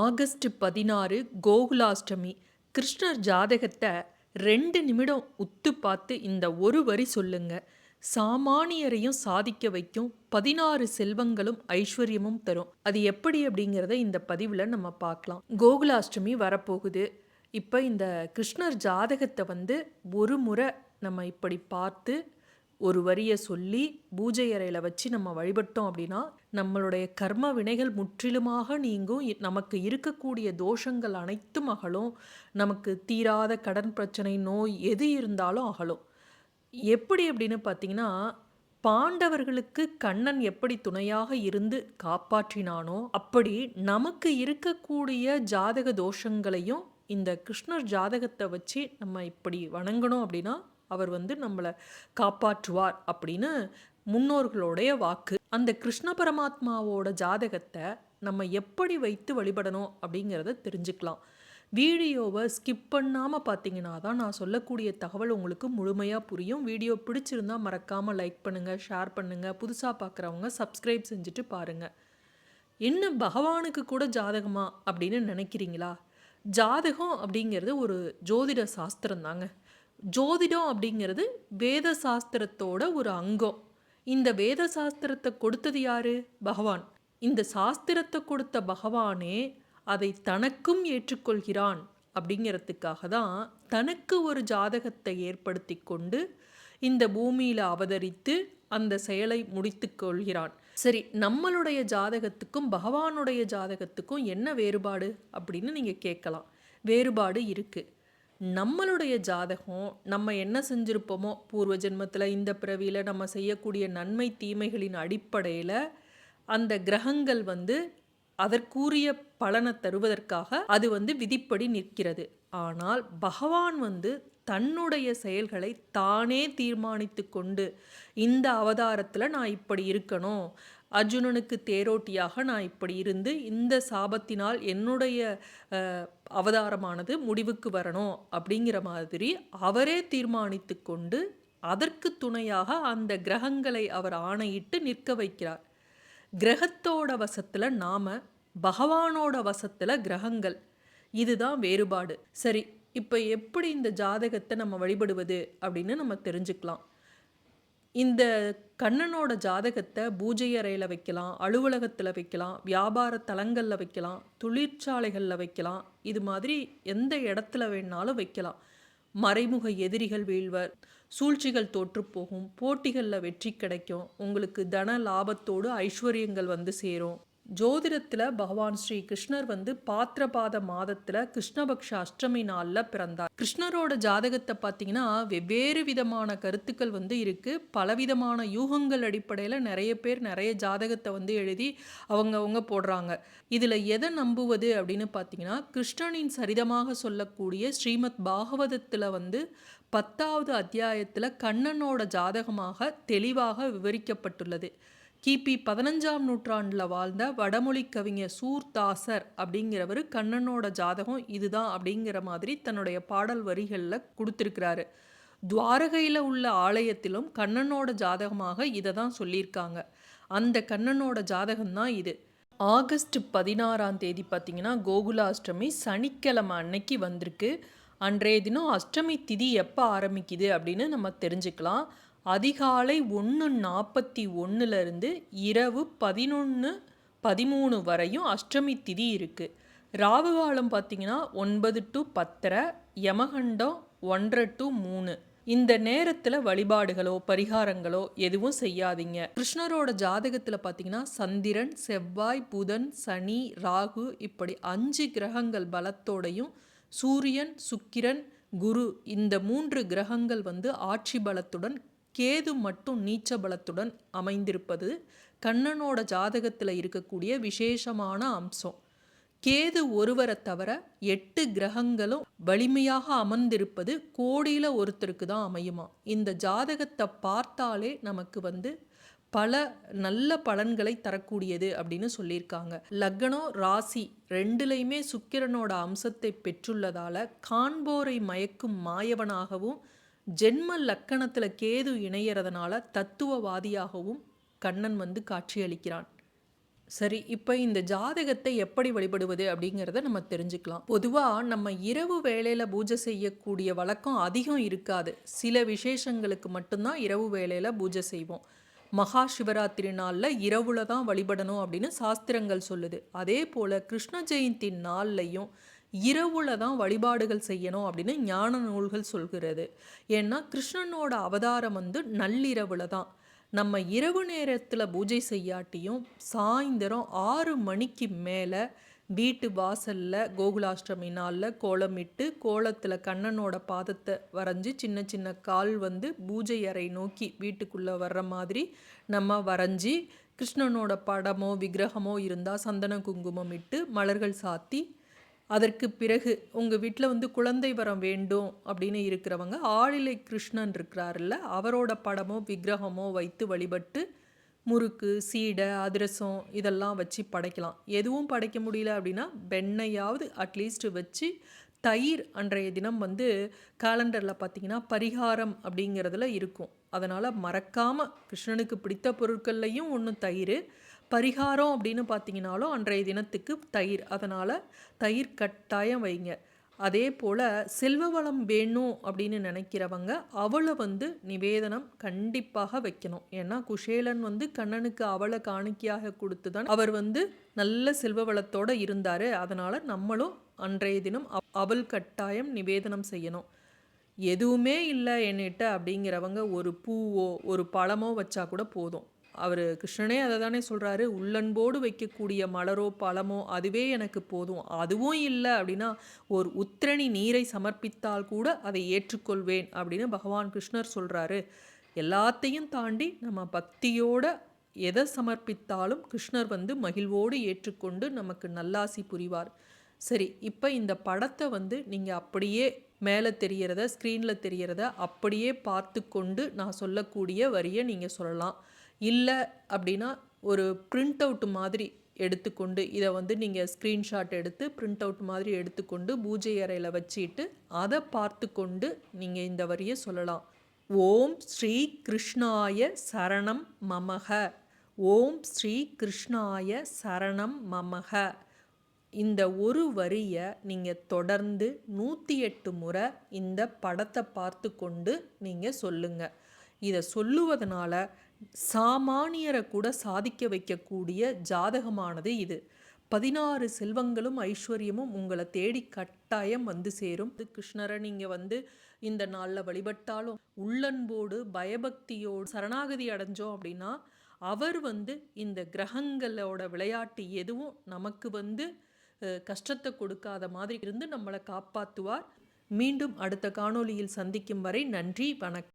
August பதினாறு கோகுலாஷ்டமி. கிருஷ்ணர் ஜாதகத்தை ரெண்டு நிமிடம் உத்து பார்த்து இந்த ஒரு வரி சொல்லுங்க. சாமானியரையும் சாதிக்க வைக்கும் பதினாறு செல்வங்களும் ஐஸ்வர்யமும் தரும். அது எப்படி அப்படிங்கிறத இந்த பதிவில் நம்ம பார்க்கலாம். கோகுலாஷ்டமி வரப்போகுது. இப்போ இந்த கிருஷ்ணர் ஜாதகத்தை வந்து ஒரு முறை நம்ம இப்படி பார்த்து ஒரு வரியை சொல்லி பூஜை அறையில் வச்சு நம்ம வழிபட்டோம் அப்படின்னா நம்மளுடைய கர்ம வினைகள் முற்றிலுமாக நீங்கும். இ- நமக்கு இருக்கக்கூடிய தோஷங்கள் அனைத்தும் அகலும். நமக்கு தீராத கடன் பிரச்சனை நோய் எது இருந்தாலும் அகலும். எப்படி அப்படின்னு பார்த்தீங்கன்னா பாண்டவர்களுக்கு கண்ணன் எப்படி துணையாக இருந்து காப்பாற்றினானோ அப்படி நமக்கு இருக்கக்கூடிய ஜாதக தோஷங்களையும் இந்த கிருஷ்ணர் ஜாதகத்தை வச்சு நம்ம இப்படி வணங்கணும் அப்படின்னா அவர் வந்து நம்மளை காப்பாற்றுவார் அப்படின்னு முன்னோர்களுடைய வாக்கு. அந்த கிருஷ்ண பரமாத்மாவோட ஜாதகத்தை நம்ம எப்படி வைத்து வழிபடணும் அப்படிங்கிறத தெரிஞ்சுக்கலாம். வீடியோவை ஸ்கிப் பண்ணாமல் பார்த்தீங்கன்னா தான் நான் சொல்லக்கூடிய தகவல் உங்களுக்கு முழுமையாக புரியும். வீடியோ பிடிச்சிருந்தா மறக்காமல் லைக் பண்ணுங்கள் ஷேர் பண்ணுங்கள் புதுசாக பார்க்குறவங்க சப்ஸ்கிரைப் செஞ்சுட்டு பாருங்கள் என்ன பகவானுக்கு கூட ஜாதகமா அப்படின்னு நினைக்கிறீங்களா? ஜாதகம் அப்படிங்கிறது ஒரு ஜோதிட சாஸ்திரம் தாங்க ஜோதிடம் அப்படிங்கிறது வேத சாஸ்திரத்தோட ஒரு அங்கம். இந்த வேத சாஸ்திரத்தை கொடுத்தது யாரு? பகவான். இந்த சாஸ்திரத்தை கொடுத்த பகவானே அதை தனக்கும் ஏற்றுக்கொள்கிறான் அப்படிங்கிறதுக்காக தான் தனக்கு ஒரு ஜாதகத்தை ஏற்படுத்தி கொண்டு இந்த பூமியில் அவதரித்து அந்த செயலை முடித்து கொள்கிறான். சரி நம்மளுடைய ஜாதகத்துக்கும் பகவானுடைய ஜாதகத்துக்கும் என்ன வேறுபாடு அப்படின்னு நீங்கள் கேட்கலாம். வேறுபாடு இருக்குது நம்மளுடைய ஜாதகம் நம்ம என்ன செஞ்சுருப்போமோ பூர்வ ஜென்மத்தில் இந்த பிறவியில் நம்ம செய்யக்கூடிய நன்மை தீமைகளின் அடிப்படையில் அந்த கிரகங்கள் வந்து அதற்குரிய பலனை தருவதற்காக அது வந்து விதிப்படி நிற்கிறது. ஆனால் பகவான் வந்து தன்னுடைய செயல்களை தானே தீர்மானித்து கொண்டு இந்த அவதாரத்தில் நான் இப்படி இருக்கணும் அர்ஜுனனுக்கு தேரோட்டியாக நான் இப்படி இருந்து இந்த சாபத்தினால் என்னுடைய அவதாரமானது முடிவுக்கு வரணும் அப்படிங்கிற மாதிரி அவரே தீர்மானித்து கொண்டு அதற்கு துணையாக அந்த கிரகங்களை அவர் ஆணையிட்டு நிற்க வைக்கிறார். கிரகத்தோட வசத்தில் நாம பகவானோட வசத்தில் கிரகங்கள். இதுதான் வேறுபாடு. சரி இப்போ எப்படி இந்த ஜாதகத்தை நம்ம வழிபடுவது அப்படின்னு நம்ம தெரிஞ்சுக்கலாம். இந்த கண்ணனோட ஜாதகத்தை பூஜை அறையில் வைக்கலாம் அலுவலகத்தில் வைக்கலாம் வியாபார தலங்களில் வைக்கலாம் தொழிற்சாலைகளில் வைக்கலாம். இது மாதிரி எந்த இடத்துல வேணாலும் வைக்கலாம். மறைமுக எதிரிகள் வீழ்வர் சூழ்ச்சிகள் தோற்றுப்போகும் போட்டிகளில் வெற்றி கிடைக்கும் உங்களுக்கு தன லாபத்தோடு ஐஸ்வர்யங்கள் வந்து சேரும். ஜோதிடத்தில் பகவான் ஸ்ரீ கிருஷ்ணர் வந்து பாத்திரபாத மாதத்தில் கிருஷ்ணபக்ஷ அஷ்டமி நாளில் பிறந்தார். கிருஷ்ணரோட ஜாதகத்தை பார்த்தீங்கன்னா வெவ்வேறு விதமான கருத்துக்கள் வந்து இருக்குது பலவிதமான யூகங்கள் அடிப்படையில் நிறைய பேர் நிறைய ஜாதகத்தை வந்து எழுதி அவங்கவுங்க போடுறாங்க. இதில் எதை நம்புவது அப்படின்னு பார்த்தீங்கன்னா கிருஷ்ணனின் சரிதமாக சொல்லக்கூடிய ஸ்ரீமத் பாகவதத்தில் வந்து பத்தாவது அத்தியாயத்தில் கண்ணனோட ஜாதகமாக தெளிவாக விவரிக்கப்பட்டுள்ளது. கிபி பதினஞ்சாம் நூற்றாண்டில் வாழ்ந்த வடமொழி கவிஞர் சூர்தாசர் அப்படிங்கிறவர் கண்ணனோட ஜாதகம் இதுதான் அப்படிங்கிற மாதிரி தன்னுடைய பாடல் வரிகளில் கொடுத்துருக்கிறாரு. துவாரகையில் உள்ள ஆலயத்திலும் கண்ணனோட ஜாதகமாக இதை தான் சொல்லியிருக்காங்க. அந்த கண்ணனோட ஜாதகம் தான் இது. ஆகஸ்ட் பதினாறாம் தேதி பார்த்தீங்கன்னா கோகுலாஷ்டமி சனிக்கிழமை அன்னைக்கு வந்திருக்கு. அன்றைய தினம் அஷ்டமி திதி எப்போ ஆரம்பிக்குது அப்படின்னு நம்ம தெரிஞ்சுக்கலாம். அதிகாலை ஒன்று நாற்பத்தி ஒன்றுலேருந்து இரவு பதினொன்று பதிமூணு வரையும் அஷ்டமி திதி இருக்குது ராகு காலம் பார்த்தீங்கன்னா ஒன்பது டு பத்தரை யமகண்டம் ஒன்றரை டு மூணு. இந்த நேரத்தில் வழிபாடுகளோ பரிகாரங்களோ எதுவும் செய்யாதீங்க. கிருஷ்ணரோட ஜாதகத்தில் பார்த்தீங்கன்னா சந்திரன் செவ்வாய் புதன் சனி ராகு இப்படி அஞ்சு கிரகங்கள் பலத்தோடையும் சூரியன் சுக்கிரன் குரு இந்த மூன்று கிரகங்கள் வந்து ஆட்சி பலத்துடன் கேது மட்டும் நீச்ச பலத்துடன் அமைந்திருப்பது கண்ணனோட ஜாதகத்தில் இருக்கக்கூடிய விசேஷமான அம்சம். கேது ஒருவரை தவிர எட்டு கிரகங்களும் வலிமையாக அமர்ந்திருப்பது கோடியில் ஒருத்தருக்கு தான் அமையுமா? இந்த ஜாதகத்தை பார்த்தாலே நமக்கு வந்து பல நல்ல பலன்களை தரக்கூடியது அப்படின்னு சொல்லியிருக்காங்க. லக்னம் ராசி ரெண்டுலையுமே சுக்கிரனோட அம்சத்தை பெற்றுள்ளதால காண்போரை மயக்கும் மாயவனாகவும் ஜென்ம லக்கணத்தில் கேது இணையறதுனால தத்துவவாதியாகவும் கண்ணன் வந்து காட்சியளிக்கிறான். சரி இப்போ இந்த ஜாதகத்தை எப்படி வழிபடுவது அப்படிங்கிறத நம்ம தெரிஞ்சுக்கலாம். பொதுவாக நம்ம இரவு வேளையில் பூஜை செய்யக்கூடிய வழக்கம் அதிகம் இருக்காது. சில விசேஷங்களுக்கு மட்டும்தான் இரவு வேளையில் பூஜை செய்வோம். மகா சிவராத்திரி நாளில் இரவுல தான் வழிபடணும் அப்படின்னு சாஸ்திரங்கள் சொல்லுது. அதே போல் கிருஷ்ண ஜெயந்தி நாள்லையும் இரவுல தான் வழிபாடுகள் செய்யணும் அப்படின்னு ஞான நூல்கள் சொல்கிறது. ஏன்னா கிருஷ்ணனோட அவதாரம் வந்து நள்ளிரவுல தான். நம்ம இரவு நேரத்தில் பூஜை செய்யாட்டியும் சாயந்தரம் ஆறு மணிக்கு மேலே வீட்டு வாசலில் கோகுலாஷ்டமி நாளில் கோலமிட்டு கோலத்தில் கண்ணனோட பாதத்தை வரைஞ்சி சின்ன சின்ன கால் வந்து பூஜை அறை நோக்கி வீட்டுக்குள்ளே வர்ற மாதிரி நம்ம வரைஞ்சி கிருஷ்ணனோட படமோ விக்கிரகமோ இருந்தால் சந்தன குங்குமம் இட்டு மலர்கள் சாத்தி அதற்கு பிறகு உங்கள் வீட்டில் வந்து குழந்தை வரம் வேண்டும் அப்படின்னு இருக்கிறவங்க ஆளிலை கிருஷ்ணன் இருக்கிறாருல்ல அவரோட படமோ விக்கிரகமோ வைத்து வழிபட்டு முறுக்கு சீடை அதிரசம் இதெல்லாம் வச்சு படைக்கலாம். எதுவும் படைக்க முடியல அப்படின்னா வெண்ணையாவது அட்லீஸ்ட் வச்சு தயிர் அன்றைய தினம் வந்து காலண்டரில் பார்த்தீங்கன்னா பரிகாரம் அப்படிங்கிறதுல இருக்கும். அதனால் மறக்காமல் கிருஷ்ணனுக்கு பிடித்த பொருட்கள்லையும் ஒன்று தயிர். பரிகாரம் அப்படின்னு பார்த்தீங்கனாலும் அன்றைய தினத்துக்கு தயிர். அதனால் தயிர் கட்டாயம் வைங்க. அதே போல் செல்வ வளம் வேணும் அப்படின்னு நினைக்கிறவங்க அவளை வந்து நிவேதனம் கண்டிப்பாக வைக்கணும். ஏன்னா குஷேலன் வந்து கண்ணனுக்கு அவளை காணிக்கையாக கொடுத்து தான் அவர் வந்து நல்ல செல்வ வளத்தோடு இருந்தார். அதனால் நம்மளும் அன்றைய தினம் அவள் கட்டாயம் நிவேதனம் செய்யணும். எதுவுமே இல்லை என்னிட்ட அப்படிங்கிறவங்க ஒரு பூவோ ஒரு பழமோ வச்சா கூட போதும். அவர் கிருஷ்ணனே அதை தானே சொல்கிறாரு உள்ளன்போடு வைக்கக்கூடிய மலரோ பழமோ அதுவே எனக்கு போதும். அதுவும் இல்லை அப்படின்னா ஒரு உத்திரணி நீரை சமர்ப்பித்தால் கூட அதை ஏற்றுக்கொள்வேன் அப்படின்னு பகவான் கிருஷ்ணர் சொல்கிறாரு எல்லாத்தையும் தாண்டி நம்ம பக்தியோட எதை சமர்ப்பித்தாலும் கிருஷ்ணர் வந்து மகிழ்வோடு ஏற்றுக்கொண்டு நமக்கு நல்லாசி புரிவார். சரி இப்போ இந்த படத்தை வந்து நீங்கள் அப்படியே மேலே தெரிகிறத ஸ்க்ரீனில் தெரிகிறத அப்படியே பார்த்து கொண்டு நான் சொல்லக்கூடிய வரியை நீங்கள் சொல்லலாம். இல்லை அப்படின்னா ஒரு பிரிண்ட் அவுட் மாதிரி எடுத்துக்கொண்டு இதை வந்து நீங்கள் ஸ்க்ரீன்ஷாட் எடுத்து பிரிண்ட் அவுட் மாதிரி எடுத்துக்கொண்டு பூஜை அறையில் வச்சுட்டு அதை பார்த்து கொண்டு நீங்கள் இந்த வரியை சொல்லலாம். ஓம் ஸ்ரீ கிருஷ்ணாய சரணம் மமக ஓம் ஸ்ரீ கிருஷ்ணாய சரணம் மமக இந்த ஒரு வரியை நீங்கள் தொடர்ந்து நூற்றி எட்டு முறை இந்த படத்தை பார்த்து கொண்டு நீங்கள் சொல்லுங்கள் இதை சொல்லுவதனால சாமானியரை கூட சாதிக்க வைக்கக்கூடிய ஜாதகமானது இது. பதினாறு செல்வங்களும் ஐஸ்வர்யமும் உங்களை தேடி கட்டாயம் வந்து சேரும். கிருஷ்ணரை நீங்கள் வந்து இந்த நாளில் வழிபட்டாலும் உள்ளன்போடு பயபக்தியோடு சரணாகதி அடைஞ்சோம் அப்படின்னா அவர் வந்து இந்த கிரகங்களோட விளையாட்டு எதுவும் நமக்கு வந்து கஷ்டத்தை கொடுக்காத மாதிரி இருந்து நம்மளை காப்பாற்றுவார் மீண்டும் அடுத்த காணொளியில் சந்திக்கும் வரை நன்றி வணக்கம்.